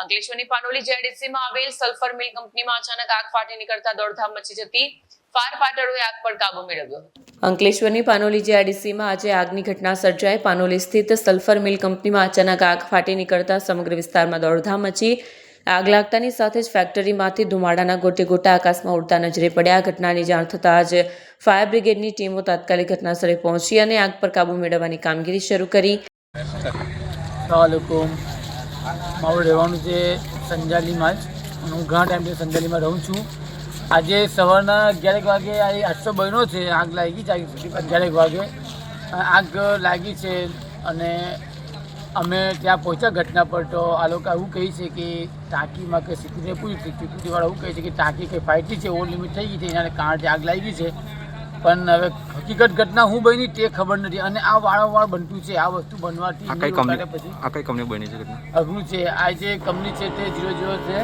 અંકલેશ્વરની પાનોલી જેડીસીમાં આવેલ સલ્ફર મિલ કંપનીમાં અચાનક આગ ફાટી નીકળતા દોડધામ મચી જતી ફાયર ફાઈટરોએ આગ પર કાબુ મેળવ્યો. અંકલેશ્વરની પાનોલી જીઆરડીસીમાં આજે આગની ઘટના સર્જાઈ. પાનોલી સ્થિત સલ્ફર મિલ કંપનીમાં અચાનક આગ ફાટી નીકળતા સમગ્ર વિસ્તારમાં દોડધામ મચી. આગ લાગતાની સાથે જ ફેક્ટરીમાંથી ધુમાડાના ગોટે ગોટા આકાશમાં ઉડતા નજરે પડ્યા. ઘટનાની જાણ થતાં જ ફાયર બ્રિગેડની ટીમો તાત્કાલિક ઘટનાસ્થળે પહોંચી અને આગ પર કાબુ મેળવવાની કામગીરી શરૂ કરી. મારું રહેવાનું છે સંજાલીમાં જ. હું ઘણા ટાઈમથી સંજાલીમાં રહું છું. આજે સવારના અગિયારેક વાગે આઠસો બહેનો છે, આગ લાગી છે અગિયારેક વાગે. આગ લાગી છે અને અમે ત્યાં પહોંચ્યા ઘટના પર તો આ લોકો એવું કહે છે કે ટાંકીમાં કે સિક્યુરિટી પૂછ્યું સિક્યુરિટીવાળા એવું કહે છે કે ટાંકી કંઈ ફાઇટી છે ઓવર લિમિટ થઈ ગઈ છે, એના કારણે આગ લાગી છે. પણ હવે હકીકત ઘટના હું બની તે ખબર નથી. અને આ વારંવાર બનતું છે આ વસ્તુ બનવાથી આ કઈ કંપની પછી આ કઈ કંપની બની છે ઘટના? અઘરું છે આ જે કંપની છે તે ઝીરો ઝીરો છે.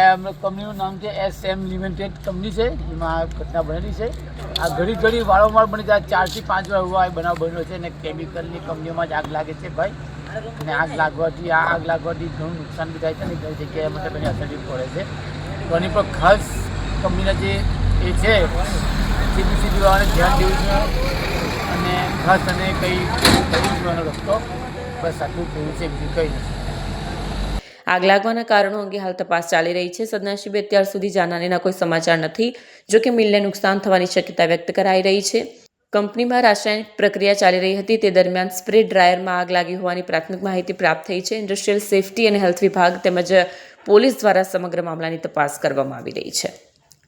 એમ કંપનીનું નામ છે એસ એમ લિમિટેડ કંપની છે. એમાં આ ઘટના બનેલી છે. આ ઘડી ઘડી વારંવાર બની જાય ચારથી પાંચ વાર એવો આ બનાવ બન્યો છે અને કેમિકલની કંપનીઓમાં જ આગ લાગે છે ભાઈ. અને આગ લાગવાથી આ આગ લાગવાથી ઘણું નુકસાન બી થાય છે અને ઘણી જગ્યાએ મતલબ એની અસર બી પડે છે. તો એની પર ખાસ કંપનીના જે એ છે. સીધી સીધી વાળાને ધ્યાન દેવું છે. અને ખાસ અને કંઈ કરવું જોવાનો રસ્તો બસ આટલું થયું છે, બીજું કંઈ નથી. આગ લાગવાના કારણો અંગે હાલ તપાસ ચાલી રહી છે. સદનસીબે અત્યાર સુધી જાનહાનીના કોઈ સમાચાર નથી, જો કે મિલને નુકસાન થવાની શક્યતા વ્યક્ત કરાઈ રહી છે. કંપનીમાં રાસાયણિક પ્રક્રિયા ચાલી રહી હતી. તે દરમિયાન સ્પ્રે ડ્રાયરમાં આગ લાગી હોવાની પ્રાથમિક માહિતી પ્રાપ્ત થઈ છે. ઇન્ડસ્ટ્રીયલ સેફટી અને હેલ્થ વિભાગ તેમજ પોલીસ દ્વારા સમગ્ર મામલાની તપાસ કરવામાં આવી રહી છે.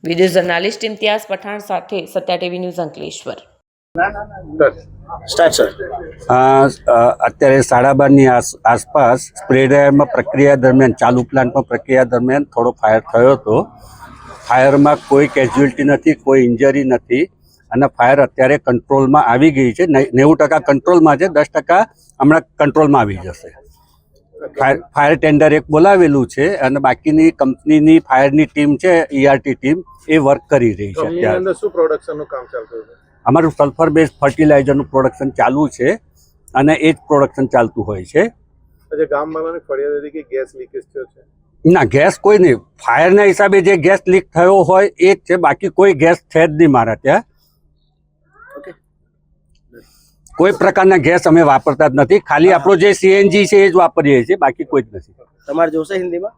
વીડિયો જર્નાલિસ્ટ ઇમ્તિયાઝ પઠાણ સાથે સત્યા ટીવી ન્યૂઝ અંકલેશ્વર. અત્યારે સાડા બારની આસ- આસપાસ સ્પ્રેડાયરમાં પ્રક્રિયા દરમિયાન ચાલુ પ્લાન્ટમાં પ્રક્રિયા દરમિયાન થોડો ફાયર થયો હતો. ફાયરમાં કોઈ કેઝ્યુઅલ્ટી નથી કોઈ ઇન્જરી નથી અને ફાયર અત્યારે કંટ્રોલમાં આવી ગઈ છે. ને- નેવું ટકા કંટ્રોલમાં છે દસ ટકા હમણાં કંટ્રોલમાં આવી જશે. ફાયર ફાયર ટેન્ડર એક બોલાવેલું છે અને બાકીની કંપનીની ફાયરની ટીમ છે ઈઆરટી ટીમ એ વર્ક કરી રહી છે અત્યારે. શું પ્રોડક્શન કામ ચાલતું હતું? અમારું સલ્ફર બેઝ ફર્ટિલાઇઝરનું પ્રોડક્શન ચાલુ છે અને એ જ પ્રોડક્શન ચાલતું હોય છે. આજે ગામવાળાની ફરિયાદ હતી કે ગેસ લીકેજ થયો છે? ના ગેસ કોઈ નહીં. ફાયરના હિસાબે જે ગેસ લીક થયો હોય એ જ છે. બાકી કોઈ ગેસ છે જ નહીં મારા ત્યાં. કોઈ પ્રકારના ગેસ અમે વાપરતા જ નથી. ખાલી આપણો જે સીએનજી છે એ જ વાપરીએ છીએ બાકી કોઈ જ નથી. તમારે જોશે હિન્દીમાં?